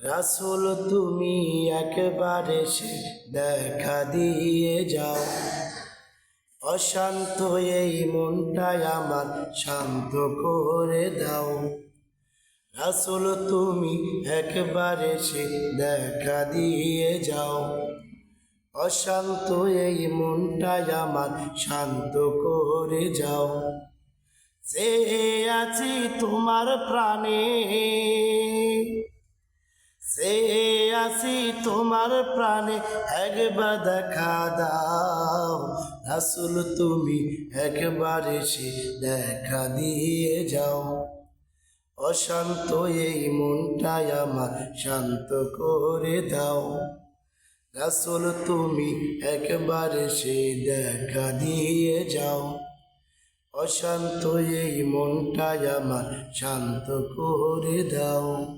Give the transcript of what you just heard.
রাসুল তুমি একবারে সে দেখা দিয়ে যাও। অশান্ত এই মনটাই আমার শান্ত করে দাও। রাসুল তুমি একবারে সে দেখা দিয়ে যাও। অশান্ত এই মনটাই আমার শান্ত করে যাও। সে আছি তোমার প্রাণে সে আছি তোমার প্রাণে, একবার দেখা দাও। রাসুল, তুমি একবার এসে দেখা দিয়ে যাও। অশান্ত এই মনটাই আমার শান্ত করে দাও। রাসুল, তুমি একবার এসে দেখা দিয়ে যাও। অশান্ত এই মনটাই আমার শান্ত করে দাও।